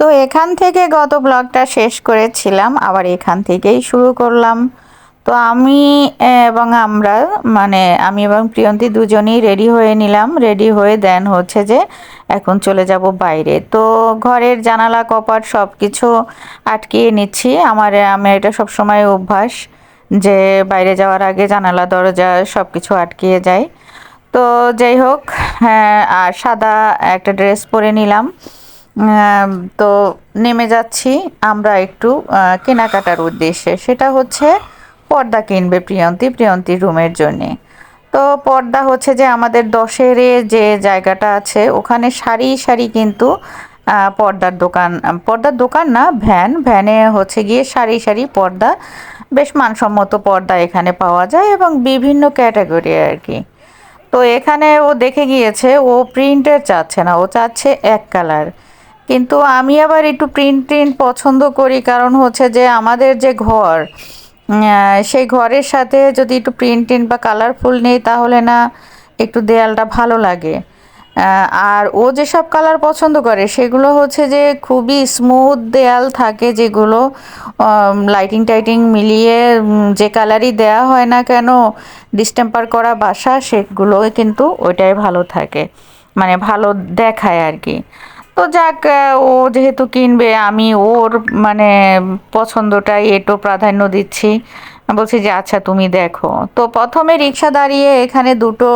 তো এখান থেকে গত ব্লগটা শেষ করেছিলাম, আবার এখান থেকেই শুরু করলাম। তো আমি এবং আমরা মানে আমি এবং প্রিয়ন্তী দুজনেই রেডি হয়ে নিলাম। রেডি হয়ে দেন হচ্ছে যে এখন চলে যাব বাইরে। তো ঘরের জানালা, কপাট সব কিছু আটকিয়ে নিচ্ছি। আমার, আমি এটা সবসময় অভ্যাস যে বাইরে যাওয়ার আগে জানালা, দরজা সব কিছু আটকিয়ে যায়। তো যাই হোক হ্যাঁ আর সাদা একটা ড্রেস পরে নিলাম। তো নেমে যাচ্ছি আমরা একটু কেনাকাটার উদ্দেশ্যে। সেটা হচ্ছে পর্দা কিনবে প্রিয়ন্তী, প্রিয়ন্তীর রুমের জন্যে। তো পর্দা হচ্ছে যে আমাদের দশের যে জায়গাটা আছে, ওখানে সারি সারি কিন্তু পর্দার দোকান পর্দার দোকান না, ভ্যান। ভ্যানে হচ্ছে গিয়ে সারি সারি পর্দা, বেশ মানসম্মত পর্দা এখানে পাওয়া যায় এবং বিভিন্ন ক্যাটাগরি আর কি। তো এখানে ও দেখে গিয়েছে, ও প্রিন্টের চাচ্ছে না, ও চাচ্ছে এক কালার। কিন্তু আমি আবার একটু প্রিন্ট প্রিন্ট পছন্দ করি, কারণ হচ্ছে যে আমাদের যে ঘর সেই ঘরের সাথে যদি একটু প্রিন্ট টিন্ট বা কালারফুল নেই, তাহলে না একটু দেয়ালটা ভালো লাগে। আর ও যেসব কালার পছন্দ করে, সেগুলো হচ্ছে যে খুবই স্মুথ দেয়াল থাকে, যেগুলো লাইটিং টাইটিং মিলিয়ে যে কালারই দেয়া হয় না কেন ডিস্টেম্পার করা বাসা সেগুলো কিন্তু ওইটাই ভালো থাকে। মানে ভালো দেখায় আর কি। তো যাক ও যেহেতু কিনবে, আমি ওর মানে পছন্দটাই এটো প্রাধান্য দিচ্ছি। বলছি যে আচ্ছা তুমি দেখো। তো প্রথমে রিক্সা দাঁড়িয়ে এখানে দুটো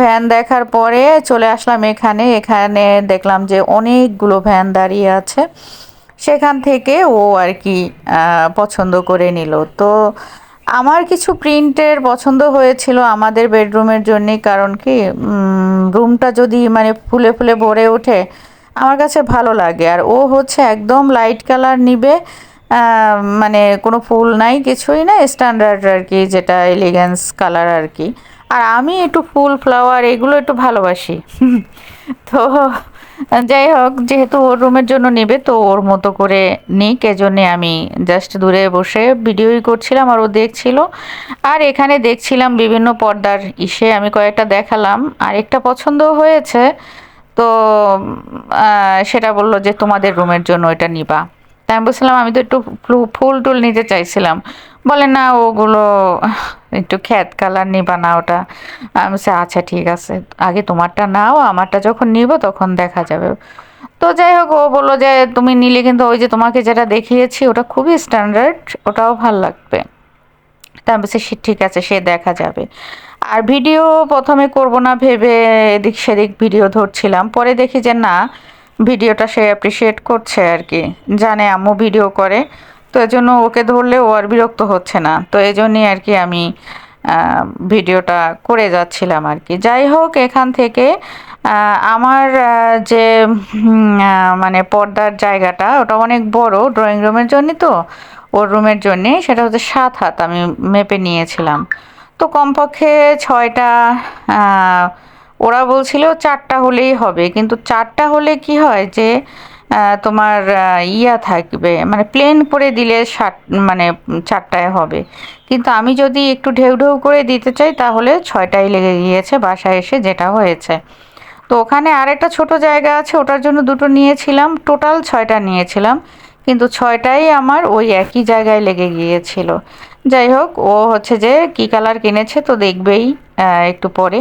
ভ্যান দেখার পরে চলে আসলাম এখানে। এখানে দেখলাম যে, অনেকগুলো ভ্যান দাঁড়িয়ে আছে। সেখান থেকে ও আর কি পছন্দ করে নিল। তো আমার কিছু প্রিন্টের পছন্দ হয়েছিল আমাদের বেডরুমের জন্যে। কারণ কি রুমটা যদি মানে ফুলে ফুলে ভরে ওঠে আমার কাছে ভালো লাগে। আর ও হচ্ছে একদম লাইট কালার নিবে মানে কোনো ফুল নাই, কিছুই না স্ট্যান্ডার্ড আর কি, যেটা এলিগেন্স কালার আর কি। আর আমি একটু ফুল ফ্লাওয়ার এগুলো একটু ভালোবাসি। তো যাই হোক, যেহেতু ওর রুমের জন্য নেবে, তো ওর মতো করে নিক। এজন্যে আমি জাস্ট দূরে বসে ভিডিওই করছিলাম আর ও দেখছিল। আর এখানে দেখছিলাম বিভিন্ন পর্দার ইসে, আমি কয়েকটা দেখালাম। আর একটা পছন্দ হয়েছে। তো সেটা বলল যে তোমাদের রুমের জন্য এটা নিবা। তাই আমি বলছিলাম, আমি তো একটু ফুল টুল নিতে চাইছিলাম। বলে, না, ওগুলো একটু খ্যাত কালার নিবা না ওটা। আমি বলছি আচ্ছা ঠিক আছে। আগে তোমারটা নাও, আমারটা যখন নিব তখন দেখা যাবে। তো যাই হোক, ও বলল যে, তুমি নিলে কিন্তু ওই যে তোমাকে যেটা দেখিয়েছি, ওটা খুবই স্ট্যান্ডার্ড ওটাও ভালো লাগবে। তা আমি বলছি ঠিক আছে, সে দেখা যাবে। আর ভিডিও প্রথমে করব না, ভেবে এদিক সেদিক ভিডিও ধরছিলাম। পরে দেখি যে না, ভিডিওটা সে অ্যাপ্রিসিয়েট করছে আর কি, জানে আম্মু ভিডিও করে। তো এজন্য ওকে ধরলে ও আর বিরক্ত হচ্ছে না। তো এই জন্যই আর কি আমি ভিডিওটা করে যাচ্ছিলাম আর কি। যাই হোক, এখান থেকে আমার যে মানে পর্দার জায়গাটা, ওটা অনেক বড় ড্রয়িং রুমের জন্য তো, ওর রুমের জন্যে, সেটা হচ্ছে সাত হাত আমি মেপে নিয়েছিলাম। তো কমপক্ষে ছয়টা ওরা বলছিল চারটা হলেই হবে। কিন্তু চারটা হলে কি হয় যে তোমার ইয়া থাকবে মানে প্লেন করে দিলে ষাট মানে চারটায় হবে। কিন্তু আমি যদি একটু ঢেউ ঢেউ করে দিতে চাই, তাহলে ছয়টাই লেগে গিয়েছে বাসায় এসে যেটা হয়েছে। তো ওখানে আরেকটা ছোট জায়গা আছে, ওটার জন্য দুটো নিয়েছিলাম। টোটাল ছয়টা নিয়েছিলাম। কিন্তু ছয়টাই আমার ওই একই জায়গায় লেগে গিয়েছিল। যাই হোক, ও হচ্ছে যে কি কালার কিনেছে তো দেখবেই একটু পরে।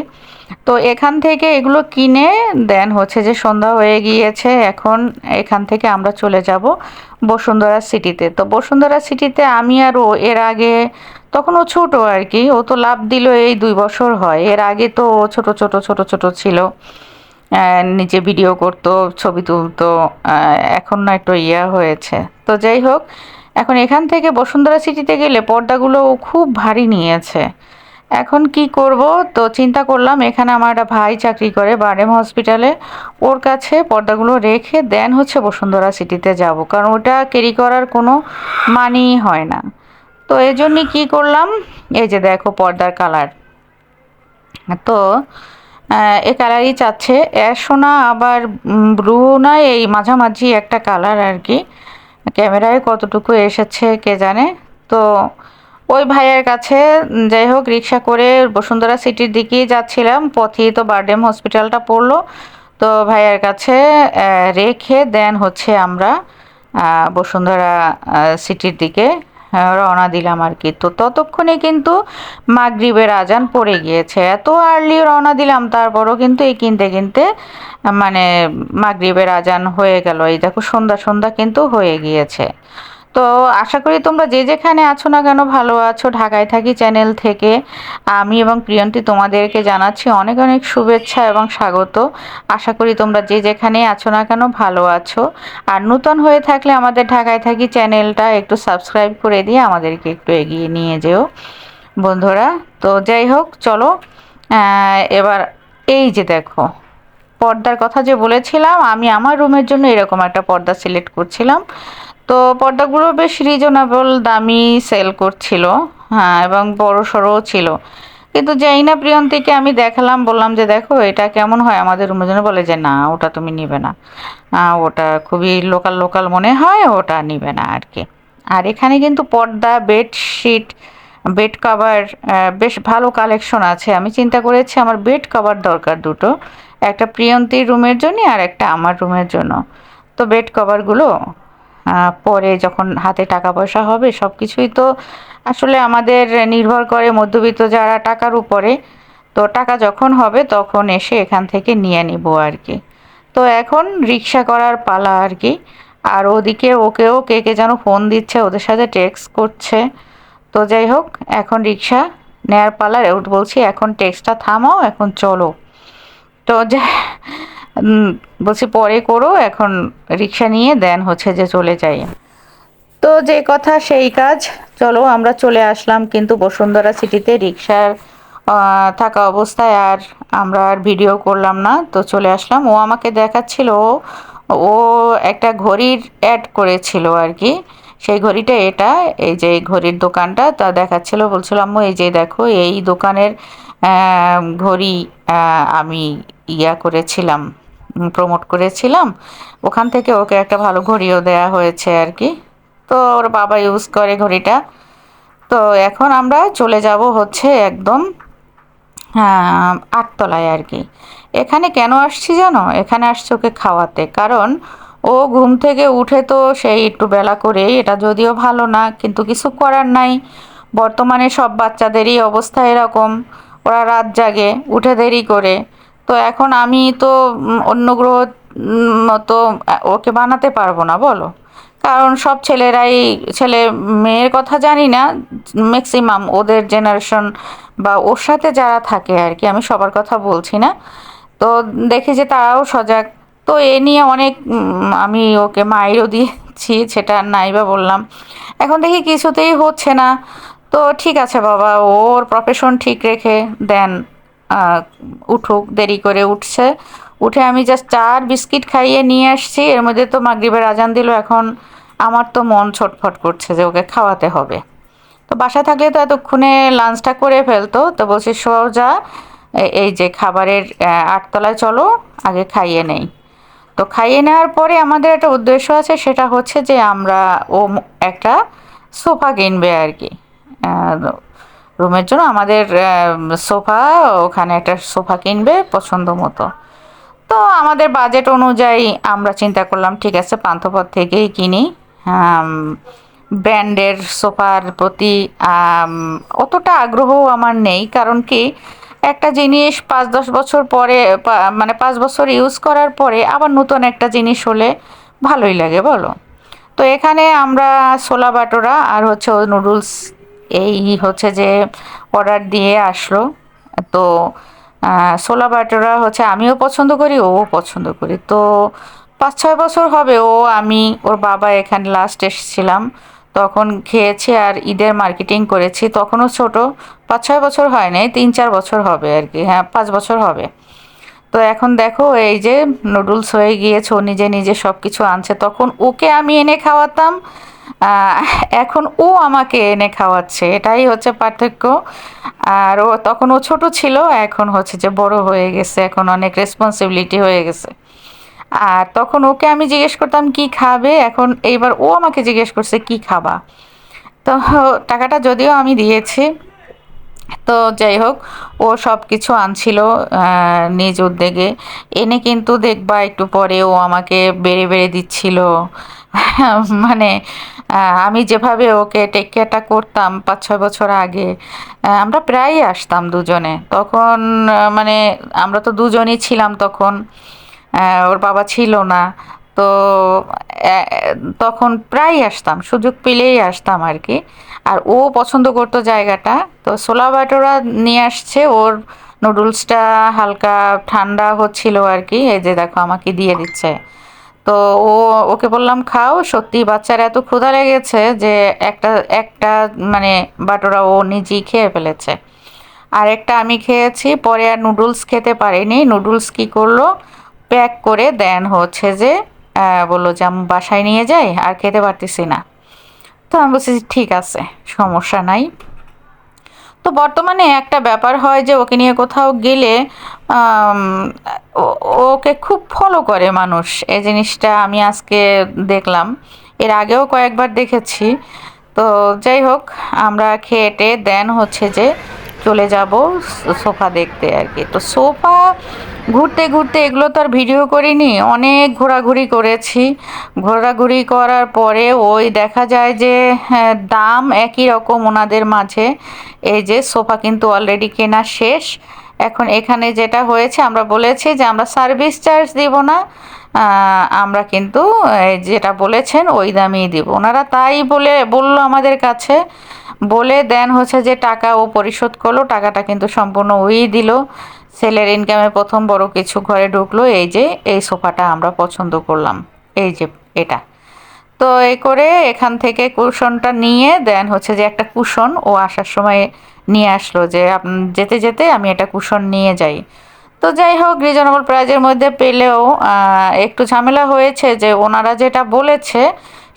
তো এখান থেকে এগুলো কিনে দেন হচ্ছে যে সন্ধ্যা হয়ে গিয়েছে, এখন এখান থেকে আমরা চলে যাব বসুন্ধরা সিটিতে। তো বসুন্ধরা সিটিতে আমি আর ও, এর আগে তখন ও ছোটো আর কি, ও তো লাভ দিল এই দুই বছর হয়। এর আগে তো ছোট ছোট ছোট ছোট ছিল। নিজে ভিডিও করতো, ছবি তুলতো এখন না একটু ইয়া হয়েছে। তো যাই হোক এখন এখান থেকে বসুন্ধরা সিটিতে গেলে পর্দাগুলো খুব ভারী নিয়েছে। এখন কি করব? তো চিন্তা করলাম, এখানে আমার একটা ভাই চাকরি করে বারেম হসপিটালে। ওর কাছে পর্দাগুলো রেখে দেন হচ্ছে বসুন্ধরা সিটিতে যাব, কারণ ওটা ক্যারি করার কোনো মানিই হয় না। তো এই জন্যই কী করলাম? এই যে দেখো পর্দার কালার তো এ কালারই চাচ্ছে। সোনা, আবার ব্লু না এই মাঝামাঝি একটা কালার আর কি। ক্যামেরায় কতটুকু এসেছে কে জানে? তো ওই ভাইয়ের কাছে যাই হোক, রিক্সা করে বসুন্ধরা সিটির দিকেই যাচ্ছিলাম। পথেই তো বারডেম হসপিটালটা পড়ল। তো ভাইয়ের কাছে রেখে দেন হচ্ছে আমরা বসুন্ধরা সিটির দিকে। রওনা দিলাম আর কি। তো ততক্ষণে কিন্তু মাগরীবের আজান পড়ে গিয়েছে। এত আর্লি রওনা দিলাম, তারপরও কিন্তু এই কিনতে কিনতে মানে মাগরীবের আজান হয়ে গেল। এই দেখো সন্ধ্যা সন্ধ্যা কিন্তু হয়ে গিয়েছে। তো আশা করি তোমরা যে যেখানে আছো না কেন ভালো আছো, ঢাকায় থাকি চ্যানেল থেকে। আমি এবং প্রিয়ন্তী তোমাদেরকে জানাচ্ছি অনেক অনেক শুভেচ্ছা এবং স্বাগত। আশা করি তোমরা যে যেখানে আছো না কেন ভালো আছো। আর নূতন হয়ে থাকলে আমাদের ঢাকায় থাকি চ্যানেলটা একটু সাবস্ক্রাইব করে দিয়ে আমাদেরকে একটু এগিয়ে নিয়ে যেও। বন্ধুরা, তো যাই হোক, চলো এবার এই যে দেখো, পর্দার কথা যে বলেছিলাম, আমি আমার রুমের জন্য এরকম একটা পর্দা সিলেক্ট করছিলাম। তো পর্দাগুলো বেশ রিজনেবল দামি সেল করছিল। হ্যাঁ এবং বড় সড়োও ছিল। কিন্তু যাই না প্রিয়ন্তীকে আমি দেখালাম, বললাম যে দেখো, এটা কেমন হয় আমাদের রুমের জন্য? বলে যে, না, ওটা তুমি নিবে না। ওটা খুবই লোকাল লোকাল মনে হয়, ওটা নিবে না আর কি। আর এখানে কিন্তু পর্দা বেডশিট বেড কাভার বেশ ভালো কালেকশন আছে। আমি চিন্তা করেছি, আমার বেড কাভার দরকার দুটো। একটা প্রিয়ন্তীর রুমের জন্য আর একটা আমার রুমের জন্য। তো বেড কভারগুলো পরে যখন হাতে টাকা পয়সা হবে সব কিছুই তো আসলে আমাদের নির্ভর করে মধ্যবিত্ত যারা টাকার উপরে, তো টাকা যখন হবে তখন এসে এখান থেকে নিয়ে নিব আর কি। তো এখন রিক্সা করার পালা আর কি। আর ওদিকে ওকেও কে কে যেন ফোন দিচ্ছে, ওদের সাথে টেক্সট করছে। তো যাই হোক, এখন রিক্সা নেয়ার পালার বলছি, এখন টেক্সটটা থামাও, এখন চলো। তো যে বলছি, পরে করো, এখন রিক্সা নিয়ে দেন হচ্ছে যে চলে যাই। তো যে কথা, সেই কাজ। চলো, আমরা চলে আসলাম কিন্তু বসুন্ধরা সিটিতে রিক্সার থাকা অবস্থায় আর আমরা আর ভিডিও করলাম না। তো চলে আসলাম। ও আমাকে দেখাচ্ছিল, ও একটা ঘড়ির অ্যাড করেছিল আর কি। সেই ঘড়িটা এটা, এই যে ঘড়ির দোকানটা, তা দেখাচ্ছিল। বলছিল, আম্মু, এই যে দেখো, এই দোকানের ঘড়ি আমি ইয়া করেছিলাম। প্রমোট করেছিলাম। ওখান থেকে ওকে একটা ভালো ঘড়িও দেয়া হয়েছে আর কি। তো ওর বাবা ইউজ করে ঘড়িটা। তো এখন আমরা চলে যাব হচ্ছে একদম আটতলায় আর কি। এখানে কেন আসছি জানো? এখানে আসছে ওকে খাওয়াতে। কারণ ও ঘুম থেকে উঠে তো সেই একটু বেলা করে এটা যদিও ভালো না, কিন্তু কিছু করার নাই। বর্তমানে সব বাচ্চাদেরই অবস্থা এরকম। ওরা রাত জাগে, উঠে দেরি করে। তো এখন আমি তো অন্য গ্রহ মতো ওকে বানাতে পারব না, বলো। কারণ সব ছেলেরাই, ছেলে মেয়ের কথা জানি না ম্যাক্সিমাম ওদের জেনারেশন বা ওর সাথে যারা থাকে আর কি, আমি সবার কথা বলছি না। তো দেখি যে তারাও সজাগ। তো এ নিয়ে অনেক আমি ওকে মাইরও দিয়েছি, সেটা নাই বা বললাম। এখন দেখি কিছুতেই হচ্ছে না। তো ঠিক আছে বাবা, ওর প্রফেশন ঠিক রেখে দেন। উঠুক, দেরি করে উঠছে। উঠে আমি জাস্ট চার বিস্কিট খাইয়ে নিয়ে আসছি। এর মধ্যে তো মাগরীবের আজান দিল, এখন আমার তো মন ছটফট করছে যে ওকে খাওয়াতে হবে। তো বাসা থাকলে তো এতক্ষণে লাঞ্চটা করে ফেলতো, তো বলছি সোজা এই যে খাবারের আটতলায় চলো, আগে খাইয়ে নেই। তো খাইয়ে নেওয়ার পরে আমাদের একটা উদ্দেশ্য আছে, সেটা হচ্ছে যে আমরা ও একটা সোফা কিনবে আর কি। রুমের জন্য আমাদের সোফা, ওখানে একটা সোফা কিনবে পছন্দ মতো। তো আমাদের বাজেট অনুযায়ী আমরা চিন্তা করলাম, ঠিক আছে পান্থপথ থেকেই কিনি। ব্র্যান্ডের সোফার প্রতি অতটা আগ্রহ আমার নেই। কারণ কি, একটা জিনিস পাঁচ দশ বছর পরে মানে পাঁচ বছর ইউজ করার পরে আবার নতুন একটা জিনিস হলে ভালোই লাগে, বলো? তো এখানে আমরা ছোলা বাটোরা আর হচ্ছে নুডলস এই হচ্ছে যে অর্ডার দিয়ে আসলো। তো ছোলা বাটোরা হচ্ছে আমিও পছন্দ করি ও পছন্দ করি। তো পাঁচ ছয় বছর হবে, ও, আমি, ওর বাবা এখানে লাস্ট এসেছিলাম। তখন খেয়েছি আর ঈদের মার্কেটিং করেছি। তখনও ছোট পাঁচ ছয় বছর হয় নাই তিন চার বছর হবে আর কি হ্যাঁ পাঁচ বছর হবে। তো এখন দেখো, এই যে নুডলস হয়ে গিয়েছে, ও নিজে নিজে সব কিছু আনছে। তখন ওকে আমি এনে খাওয়াতাম এখন ও আমাকে এনে খাওয়াচ্ছে, এটাই হচ্ছে পার্থক্য। আর ও, তখন ও ছোট ছিল, এখন হচ্ছে যে বড় হয়ে গেছে, এখন অনেক রেসপন্সিবিলিটি হয়ে গেছে। আর তখন ওকে আমি জিজ্ঞেস করতাম, কি খাবে? এখন এইবার ও আমাকে জিজ্ঞেস করছে, কি খাবা? তো টাকাটা যদিও আমি দিয়েছি, তো যাই হোক, ও সব কিছু আনছিল নিজ উদ্যোগে। এনে কিন্তু দেখবা, একটু পরে ও আমাকে বেড়ে বেড়ে দিচ্ছিল। মানে আমি যেভাবে ওকে টেক কেয়ারটা করতাম পাঁচ ছয় বছর আগে আমরা প্রায়ই আসতাম দুজনে। তখন মানে আমরা তো দুজনই ছিলাম তখন ওর বাবা ছিল না। তো তখন প্রায়ই আসতাম, সুযোগ পেলেই আসতাম আর কি আর ও পছন্দ করতো জায়গাটা, তো ছোলা বাটোরা নিয়ে আসছে, ওর নুডলসটা হালকা ঠান্ডা হচ্ছিল আর কি এই যে দেখো আমাকে দিয়ে দিচ্ছে। তো ও, ওকে বললাম, খাও সত্যি বাচ্চার এত ক্ষুধা লেগেছে যে একটা একটা মানে বাটোরা ও নিজেই খেয়ে ফেলেছে। আর একটা আমি খেয়েছি, পরে আর নুডলস খেতে পারিনি। নুডলস কি করল? প্যাক করে দেন হচ্ছে যে বলল যে আমি বাসায় নিয়ে যাই, আর খেতে পারতেছি না। তো আমি বলছি ঠিক আছে, সমস্যা নাই। তো বর্তমানে একটা ব্যাপার হয় যে ওকে নিয়ে কোথাও গেলে ওকে খুব ফলো করে মানুষ। এই জিনিসটা আমি আজকে দেখলাম। এর আগেও কয়েকবার দেখেছি। তো যাই হোক, আমরা খেয়েটে দেন হচ্ছে যে চলে যাব সোফা দেখতে আর কি। তো সোফা ঘুরতে ঘুরতে এগুলো তো আর ভিডিও করিনি অনেক ঘোরাঘুরি করেছি। ঘোরাঘুরি করার পরে ওই দেখা যায় যে হ্যাঁ, দাম একই রকম ওনাদের মাঝে। এই যে সোফা কিন্তু অলরেডি কেনা শেষ। এখন এখানে যেটা হয়েছে আমরা বলেছি যে আমরা সার্ভিস চার্জ দিব না আমরা কিন্তু যেটা বলেছেন ওই দামেই দিব। ওনারা তাই বলে বলল আমাদের কাছে। বলে দেন হচ্ছে যে টাকা ও পরিশোধ করল টাকাটা কিন্তু সম্পূর্ণ ওই দিল। সেলের ইনকামে প্রথম বড় কিছু ঘরে ঢুকলো, এই যে, এই সোফাটা আমরা পছন্দ করলাম। এই যে, এটা। তো এই করে এখান থেকে কুশনটা নিয়ে, দেন হচ্ছে যে একটা কুশন ও আসার সময় নিয়ে আসলো যে যেতে যেতে আমি এটা কুশন নিয়ে যাই। তো যাই হোক রিজনেবল প্রাইজের মধ্যে পেলেও একটু ঝামেলা হয়েছে যে, ওনারা যেটা বলেছে,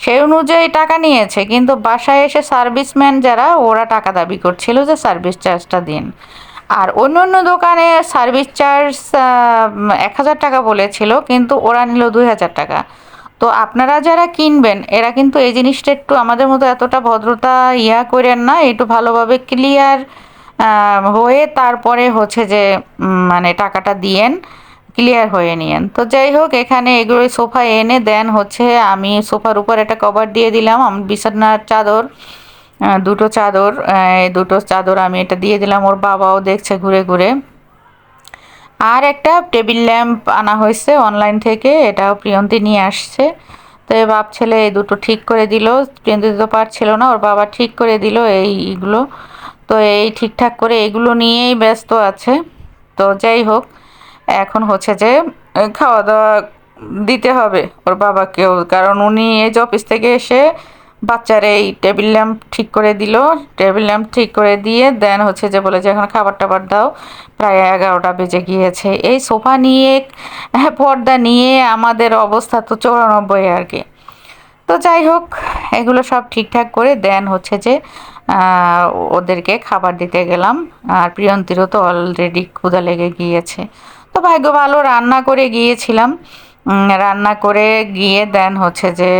সেই অনুযায়ী টাকা নিয়েছে। কিন্তু বাসায় এসে সার্ভিসম্যান যারা, ওরা টাকা দাবি করছিল যে সার্ভিস চার্জটা দিন। আর অন্য অন্য দোকানে সার্ভিস চার্জ এক হাজার টাকা বলেছিল, কিন্তু ওরা নিল দুই হাজার টাকা। তো আপনারা যারা কিনবেন, এরা কিন্তু এই জিনিসটা একটু আমাদের মতো এতটা ভদ্রতা ইয়া করেন না, একটু ভালোভাবে ক্লিয়ার হয়ে তারপরে হচ্ছে যে মানে টাকাটা দিয়েন ক্লিয়ার হয়ে নিয়েন। তো যাই হোক, এখানে এগুলো সোফা এনে দেন হচ্ছে, আমি সোফার উপর একটা কভার দিয়ে দিলাম আমার বিছানার চাদর। দুটো চাদর দুটো চাদর আমি এটা দিয়ে দিলাম, ওর বাবাও দেখছে ঘুরে ঘুরে। আর একটা টেবিল ল্যাম্প আনা হয়েছে অনলাইন থেকে, এটাও প্রিয়ন্তি নিয়ে আসছে। তো এ বাপ ছেলে এই দুটো ঠিক করে দিল, প্রিয়ন্তী তো পারছিল না, ওর বাবা ঠিক করে দিল এইগুলো। তো এই ঠিকঠাক করে এগুলো নিয়েই ব্যস্ত আছে। তো যাই হোক, এখন হচ্ছে যে খাওয়া দাওয়া দিতে হবে ওর বাবাকেও, কারণ উনি এই অফিস থেকে এসে বাচ্চার এই টেবিল ল্যাম্প ঠিক করে দিল। টেবিল ল্যাম্প ঠিক করে দিয়ে দেন হচ্ছে যে বলে যে এখন খাবার টাবার দাও। প্রায় এগারোটা বেজে গিয়েছে। এই সোফা নিয়ে হ্যাঁ, পর্দা নিয়ে আমাদের অবস্থা তো চৌরানব্বই আর কি। তো যাই হোক এগুলো সব ঠিকঠাক করে দেন হচ্ছে যে ওদেরকে খাবার দিতে গেলাম। আর প্রিয়ন্তিরও তো অলরেডি ক্ষুধা লেগে গিয়েছে। তো ভাগ্য ভালো রান্না করে গিয়েছিলাম। রান্না করে গিয়ে দেন হচ্ছে যে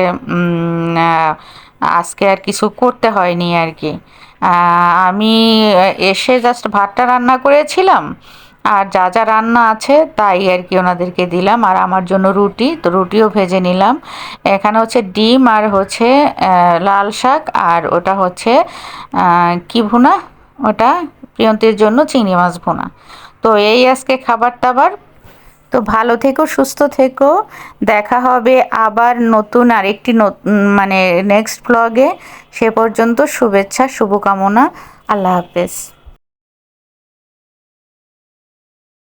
আজকে আর কিছু করতে হয়নি আর কি। আমি এসে জাস্ট ভাতটা রান্না করেছিলাম, আর যা যা রান্না আছে তাই আর কি ওনাদেরকে দিলাম, আর আমার জন্য রুটি, তো রুটিও ভেজে নিলাম। এখানে হচ্ছে ডিম আর হচ্ছে লাল শাক, আর ওটা হচ্ছে কি ভুনা? ওটা প্রিয়ন্তীর জন্য চিংড়ি মাছ ভুনা। তো এই আজকে খাবার দাবার তো ভালো থেকো, সুস্থ থেকো। দেখা হবে আবার নতুন আরেকটি মানে নেক্সট ব্লগে সে পর্যন্ত শুভেচ্ছা, শুভকামনা। আল্লাহ হাফেজ।